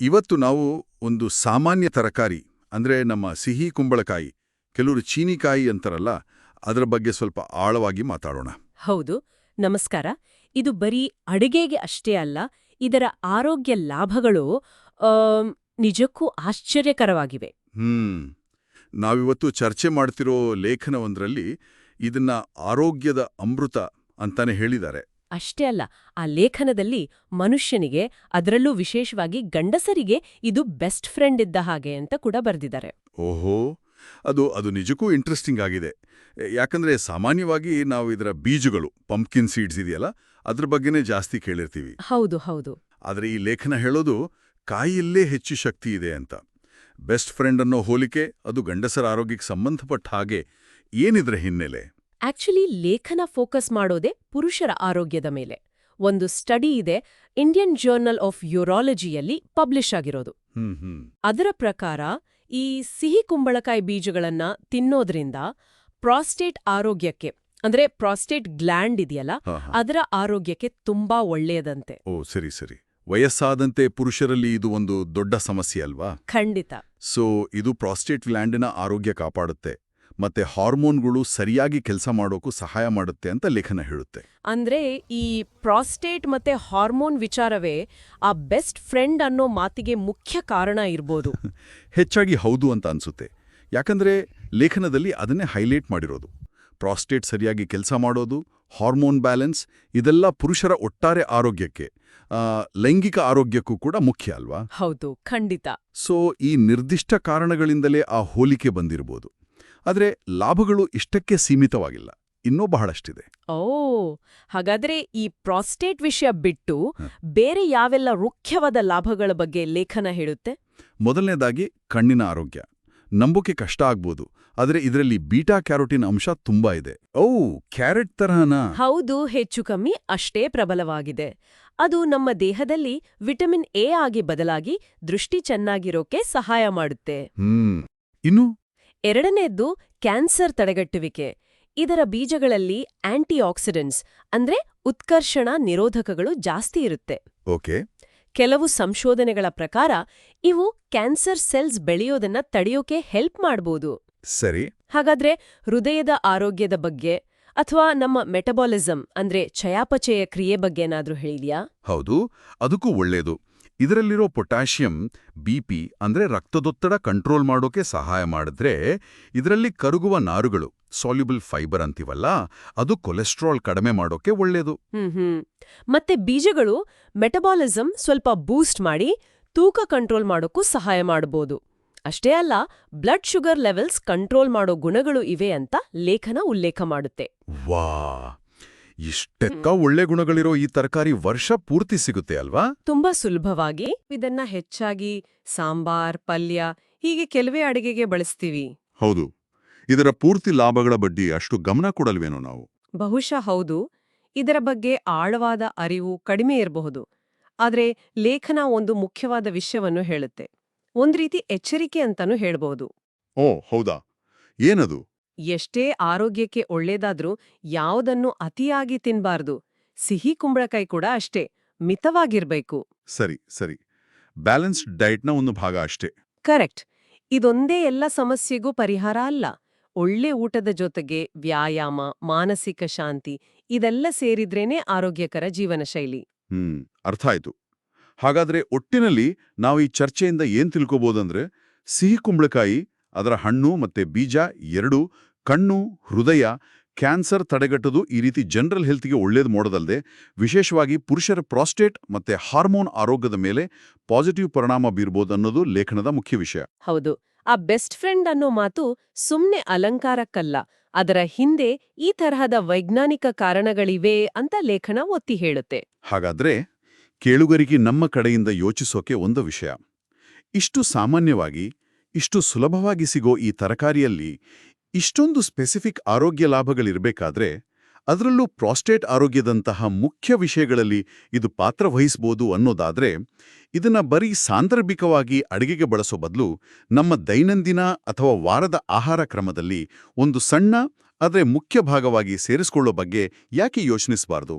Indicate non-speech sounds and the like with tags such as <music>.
ಇವತ್ತು ನಾವು ಒಂದು ಸಾಮಾನ್ಯ ತರಕಾರಿ ಅಂದ್ರೆ ನಮ್ಮ ಸಿಹಿ ಕುಂಬಳಕಾಯಿ ಕೆಲವರು ಚೀನಿಕಾಯಿ ಅಂತಾರಲ್ಲ ಅದರ ಬಗ್ಗೆ ಸ್ವಲ್ಪ ಆಳವಾಗಿ ಮಾತಾಡೋಣ. ಹೌದು ನಮಸ್ಕಾರ. ಇದು ಬರೀ ಅಡುಗೆಗೆ ಅಷ್ಟೇ ಅಲ್ಲ ಇದರ ಆರೋಗ್ಯ ಲಾಭಗಳು ನಿಜಕ್ಕೂ ಆಶ್ಚರ್ಯಕರವಾಗಿವೆ. ಹ್ಮ್. ನಾವಿವತ್ತು ಚರ್ಚೆ ಮಾಡ್ತಿರೋ ಲೇಖನವೊಂದರಲ್ಲಿ ಇದನ್ನ ಆರೋಗ್ಯದ ಅಮೃತ ಅಂತಾನೆ ಹೇಳಿದ್ದಾರೆ. ಅಷ್ಟೇ ಅಲ್ಲ ಆ ಲೇಖನದಲ್ಲಿ ಮನುಷ್ಯನಿಗೆ ಅದರಲ್ಲೂ ವಿಶೇಷವಾಗಿ ಗಂಡಸರಿಗೆ ಇದು ಬೆಸ್ಟ್ ಫ್ರೆಂಡ್ ಇದ್ದ ಹಾಗೆ ಅಂತ ಕೂಡ ಬರೆದಿದ್ದಾರೆ. ಓಹೋ ಅದು ಅದು ನಿಜಕ್ಕೂ ಇಂಟ್ರೆಸ್ಟಿಂಗ್ ಆಗಿದೆ. ಯಾಕಂದ್ರೆ ಸಾಮಾನ್ಯವಾಗಿ ನಾವು ಇದರ ಬೀಜಗಳು ಪಂಪ್ಕಿನ್ ಸೀಡ್ಸ್ ಇದೆಯಲ್ಲ ಅದ್ರ ಬಗ್ಗೆನೇ ಜಾಸ್ತಿ ಕೇಳಿರ್ತೀವಿ. ಹೌದು ಹೌದು. ಆದರೆ ಈ ಲೇಖನ ಹೇಳೋದು ಕಾಯಿಯಲ್ಲೇ ಹೆಚ್ಚು ಶಕ್ತಿ ಇದೆ ಅಂತ. ಬೆಸ್ಟ್ ಫ್ರೆಂಡ್ ಅನ್ನೋ ಹೋಲಿಕೆ ಅದು ಗಂಡಸರ ಆರೋಗ್ಯಕ್ಕೆ ಸಂಬಂಧಪಟ್ಟ ಹಾಗೆ ಏನಿದ್ರ ಹಿನ್ನೆಲೆ? ಆಕ್ಚುಲಿ ಲೇಖನ ಫೋಕಸ್ ಮಾಡೋದೇ ಪುರುಷರ ಆರೋಗ್ಯದ ಮೇಲೆ. ಒಂದು ಸ್ಟಡಿ ಇದೆ ಇಂಡಿಯನ್ ಜರ್ನಲ್ ಆಫ್ ಯೂರಾಲಜಿಯಲ್ಲಿ ಪಬ್ಲಿಷ್ ಆಗಿರೋದು. ಹ್ಮ್ ಹ್ಮ್. ಅದರ ಪ್ರಕಾರ ಈ ಸಿಹಿ ಕುಂಬಳಕಾಯಿ ಬೀಜಗಳನ್ನ ತಿನ್ನೋದ್ರಿಂದ ಪ್ರಾಸ್ಟೇಟ್ ಆರೋಗ್ಯಕ್ಕೆ ಅಂದ್ರೆ ಪ್ರಾಸ್ಟೇಟ್ ಗ್ಲ್ಯಾಂಡ್ ಇದೆಯಲ್ಲ. ಅದರ ಆರೋಗ್ಯಕ್ಕೆ ತುಂಬಾ ಒಳ್ಳೆಯದಂತೆ. ಓ ಸರಿ ಸರಿ. ವಯಸ್ಸಾದಂತೆ ಪುರುಷರಲ್ಲಿ ಇದು ಒಂದು ದೊಡ್ಡ ಸಮಸ್ಯೆ ಅಲ್ವಾ? ಖಂಡಿತ. ಸೊ ಇದು ಪ್ರಾಸ್ಟೇಟ್ ಗ್ಲ್ಯಾಂಡಿನ ಆರೋಗ್ಯ ಕಾಪಾಡುತ್ತೆ. ಮತ್ತೆ ಹಾರ್ಮೋನ್ಗಳು ಸರಿಯಾಗಿ ಕೆಲಸ ಮಾಡೋಕ್ಕೂ ಸಹಾಯ ಮಾಡುತ್ತೆ ಅಂತ ಲೇಖನ ಹೇಳುತ್ತೆ. ಅಂದ್ರೆ ಈ ಪ್ರಾಸ್ಟೇಟ್ ಮತ್ತೆ ಹಾರ್ಮೋನ್ ವಿಚಾರವೇ ಆ ಬೆಸ್ಟ್ ಫ್ರೆಂಡ್ ಅನ್ನೋ ಮಾತಿಗೆ ಮುಖ್ಯ ಕಾರಣ ಇರ್ಬೋದು. <laughs> ಹೆಚ್ಚಾಗಿ ಹೌದು ಅಂತ ಅನ್ಸುತ್ತೆ. ಯಾಕಂದ್ರೆ ಲೇಖನದಲ್ಲಿ ಅದನ್ನೇ ಹೈಲೈಟ್ ಮಾಡಿರೋದು. ಪ್ರಾಸ್ಟೇಟ್ ಸರಿಯಾಗಿ ಕೆಲಸ ಮಾಡೋದು ಹಾರ್ಮೋನ್ ಬ್ಯಾಲೆನ್ಸ್ ಇದೆಲ್ಲ ಪುರುಷರ ಒಟ್ಟಾರೆ ಆರೋಗ್ಯಕ್ಕೆ ಲೈಂಗಿಕ ಆರೋಗ್ಯಕ್ಕೂ ಕೂಡ ಮುಖ್ಯ ಅಲ್ವಾ? ಹೌದು ಖಂಡಿತ. ಸೊ ಈ ನಿರ್ದಿಷ್ಟ ಕಾರಣಗಳಿಂದಲೇ ಆ ಹೋಲಿಕೆ ಬಂದಿರಬಹುದು ಆದರೆ ಲಾಭಗಳು ಇಷ್ಟಕ್ಕೆ ಸೀಮಿತವಾಗಿಲ್ಲ. ಇನ್ನೂ ಬಹಳಷ್ಟಿದೆ. ಓ ಹಾಗಾದ್ರೆ ಈ ಪ್ರಾಸ್ಟೇಟ್ ವಿಷಯ ಬಿಟ್ಟು ಬೇರೆ ಯಾವೆಲ್ಲ ರುಖ್ಯವಾದ ಲಾಭಗಳ ಬಗ್ಗೆ ಲೇಖನ ಹೇಳುತ್ತೆ? ಮೊದಲನೇದಾಗಿ ಕಣ್ಣಿನ ಆರೋಗ್ಯ. ನಂಬೋಕೆ ಕಷ್ಟ ಆಗ್ಬೋದು ಆದರೆ ಇದರಲ್ಲಿ ಬೀಟಾ ಕ್ಯಾರೋಟಿನ್ ಅಂಶ ತುಂಬಾ ಇದೆ. ಓ ಕ್ಯಾರೆಟ್ ತರಹನ? ಹೌದು ಹೆಚ್ಚು ಕಮ್ಮಿ ಅಷ್ಟೇ ಪ್ರಬಲವಾಗಿದೆ. ಅದು ನಮ್ಮ ದೇಹದಲ್ಲಿ ವಿಟಮಿನ್ ಎ ಆಗಿ ಬದಲಾಗಿ ದೃಷ್ಟಿ ಚೆನ್ನಾಗಿರೋಕೆ ಸಹಾಯ ಮಾಡುತ್ತೆ. ಹ್ಮ್. ಇನ್ನು? ಎರಡನೇದ್ದು ಕ್ಯಾನ್ಸರ್ ತಡೆಗಟ್ಟುವಿಕೆ. ಇದರ ಬೀಜಗಳಲ್ಲಿ ಆಂಟಿಆಕ್ಸಿಡೆಂಟ್ಸ್ ಅಂದ್ರೆ ಉತ್ಕರ್ಷಣ ನಿರೋಧಕಗಳು ಜಾಸ್ತಿ ಇರುತ್ತೆ. ಓಕೆ. ಕೆಲವು ಸಂಶೋಧನೆಗಳ ಪ್ರಕಾರ ಇವು ಕ್ಯಾನ್ಸರ್ ಸೆಲ್ಸ್ ಬೆಳೆಯೋದನ್ನ ತಡೆಯೋಕೆ ಹೆಲ್ಪ್ ಮಾಡ್ಬೋದು. ಸರಿ. ಹಾಗಾದ್ರೆ ಹೃದಯದ ಆರೋಗ್ಯದ ಬಗ್ಗೆ ಅಥವಾ ನಮ್ಮ ಮೆಟಬಾಲಿಸಂ ಅಂದ್ರೆ ಚಯಾಪಚಯ ಕ್ರಿಯೆ ಬಗ್ಗೆ ಏನಾದ್ರೂ ಹೇಳಿದ್ಯಾ? ಹೌದು ಅದಕ್ಕೂ ಒಳ್ಳೇದು. ಇದರಲ್ಲಿರೋ ಪೊಟ್ಯಾಷಿಯಂ ಬಿ ಪಿ ಅಂದ್ರೆ ರಕ್ತದೊತ್ತಡ ಕಂಟ್ರೋಲ್ ಮಾಡೋಕೆ ಸಹಾಯ ಮಾಡಿದ್ರೆ ಇದರಲ್ಲಿ ಕರುಗುವ ನಾರುಗಳು ಸಾಲ್ಯುಬಲ್ ಫೈಬರ್ ಅಂತೀವಲ್ಲ ಅದು ಕೊಲೆಸ್ಟ್ರಾಲ್ ಕಡಿಮೆ ಮಾಡೋಕೆ ಹ್ಮ್ ಮತ್ತೆ ಬೀಜಗಳು ಮೆಟಬಾಲಿಸಂ ಸ್ವಲ್ಪ ಬೂಸ್ಟ್ ಮಾಡಿ ತೂಕ ಕಂಟ್ರೋಲ್ ಮಾಡೋಕ್ಕೂ ಸಹಾಯ ಮಾಡಬಹುದು ಅಷ್ಟೇ ಅಲ್ಲ ಬ್ಲಡ್ ಶುಗರ್ ಲೆವೆಲ್ಸ್ ಕಂಟ್ರೋಲ್ ಮಾಡೋ ಗುಣಗಳು ಇವೆ ಅಂತ ಲೇಖನ ಉಲ್ಲೇಖ ಮಾಡುತ್ತೆ. ವಾ ಇಷ್ಟೆಕ್ಕ ಒಳ್ಳೆ ಗುಣಗಳಿರೋ ಈ ತರಕಾರಿ ವರ್ಷ ಪೂರ್ತಿ ಸಿಗುತ್ತೆ ಅಲ್ವಾ? ತುಂಬಾ ಸುಲಭವಾಗಿ ಇದನ್ನ ಹೆಚ್ಚಾಗಿ ಸಾಂಬಾರ್ ಪಲ್ಯ ಹೀಗೆ ಕೆಲವೇ ಅಡಿಗೆಗೆ ಬಳಸ್ತೀವಿ. ಹೌದು. ಇದರ ಪೂರ್ತಿ ಲಾಭಗಳ ಬಡ್ಡಿ ಅಷ್ಟು ಗಮನ ಕೊಡಲ್ವೇನೋ ನಾವು? ಬಹುಶಃ ಹೌದು. ಇದರ ಬಗ್ಗೆ ಆಳವಾದ ಅರಿವು ಕಡಿಮೆ ಇರಬಹುದು. ಆದರೆ ಲೇಖನ ಒಂದು ಮುಖ್ಯವಾದ ವಿಷಯವನ್ನು ಹೇಳುತ್ತೆ. ಒಂದ್ ರೀತಿ ಎಚ್ಚರಿಕೆ ಅಂತಾನೂ ಹೇಳಬಹುದು. ಓ ಹೌದಾ? ಏನದು? ಎಷ್ಟೇ ಆರೋಗ್ಯಕ್ಕೆ ಒಳ್ಳೇದಾದ್ರೂ ಯಾವುದನ್ನು ಅತಿಯಾಗಿ ತಿನ್ಬಾರ್ದು. ಸಿಹಿ ಕುಂಬಳಕಾಯಿ ಕೂಡ ಅಷ್ಟೇ ಮಿತವಾಗಿರ್ಬೇಕು. ಸರಿ ಸರಿ. ಬ್ಯಾಲೆನ್ಸ್ಡ್ ಡಯಟ್ನ ಒಂದು ಭಾಗ ಅಷ್ಟೇ. ಕರೆಕ್ಟ್. ಇದೊಂದೇ ಎಲ್ಲ ಸಮಸ್ಯೆಗೂ ಪರಿಹಾರ ಅಲ್ಲ. ಒಳ್ಳೆ ಊಟದ ಜೊತೆಗೆ ವ್ಯಾಯಾಮ ಮಾನಸಿಕ ಶಾಂತಿ ಇದೆಲ್ಲ ಸೇರಿದ್ರೇನೆ ಆರೋಗ್ಯಕರ ಜೀವನ ಶೈಲಿ. ಹ್ಮ್ ಅರ್ಥ ಆಯ್ತು. ಹಾಗಾದ್ರೆ ಒಟ್ಟಿನಲ್ಲಿ ನಾವು ಈ ಚರ್ಚೆಯಿಂದ ಏನ್ ತಿಳ್ಕೊಬೋದಂದ್ರೆ ಸಿಹಿ ಕುಂಬಳಕಾಯಿ ಅದರ ಹಣ್ಣು ಮತ್ತೆ ಬೀಜ ಎರಡೂ ಕಣ್ಣು ಹೃದಯ ಕ್ಯಾನ್ಸರ್ ತಡೆಗಟ್ಟೋದು ಈ ರೀತಿ ಜನರಲ್ ಹೆಲ್ತ್ಗೆ ಒಳ್ಳೇದು ಮಾಡೋದಲ್ಲದೆ ವಿಶೇಷವಾಗಿ ಪುರುಷರ ಪ್ರಾಸ್ಟೇಟ್ ಮತ್ತೆ ಹಾರ್ಮೋನ್ ಆರೋಗ್ಯದ ಮೇಲೆ ಪಾಸಿಟಿವ್ ಪರಿಣಾಮ ಬೀರ್ಬೋದು ಅನ್ನೋದು ಲೇಖನದ ಮುಖ್ಯ ವಿಷಯ. ಹೌದು. ಆ ಬೆಸ್ಟ್ ಫ್ರೆಂಡ್ ಅನ್ನೋ ಮಾತು ಸುಮ್ಮನೆ ಅಲಂಕಾರಕ್ಕಲ್ಲ ಅದರ ಹಿಂದೆ ಈ ತರಹದ ವೈಜ್ಞಾನಿಕ ಕಾರಣಗಳಿವೆ ಅಂತ ಲೇಖನ ಒತ್ತಿ ಹೇಳುತ್ತೆ. ಹಾಗಾದ್ರೆ ಕೇಳುಗರಿಗೆ ನಮ್ಮ ಕಡೆಯಿಂದ ಯೋಚಿಸೋಕೆ ಒಂದು ವಿಷಯ. ಇಷ್ಟು ಸಾಮಾನ್ಯವಾಗಿ ಇಷ್ಟು ಸುಲಭವಾಗಿ ಸಿಗೋ ಈ ತರಕಾರಿಯಲ್ಲಿ ಇಷ್ಟೊಂದು ಸ್ಪೆಸಿಫಿಕ್ ಆರೋಗ್ಯ ಲಾಭಗಳಿರಬೇಕಾದ್ರೆ, ಅದರಲ್ಲೂ ಪ್ರಾಸ್ಟೇಟ್ ಆರೋಗ್ಯದಂತಹ ಮುಖ್ಯ ವಿಷಯಗಳಲ್ಲಿ ಇದು ಪಾತ್ರ ವಹಿಸಬಹುದು ಅನ್ನೋದಾದ್ರೆ, ಇದನ್ನ ಬರೀ ಸಾಂದರ್ಭಿಕವಾಗಿ ಅಡಿಗೆಗೆ ಬಳಸೋ ಬದಲು ನಮ್ಮ ದೈನಂದಿನ ಅಥವಾ ವಾರದ ಆಹಾರ ಕ್ರಮದಲ್ಲಿ ಒಂದು ಸಣ್ಣ, ಆದರೆ ಮುಖ್ಯ ಭಾಗವಾಗಿ ಸೇರಿಸ್ಕೊಳ್ಳೋ ಬಗ್ಗೆ ಯಾಕೆ ಯೋಚನಿಸಬಾರ್ದು?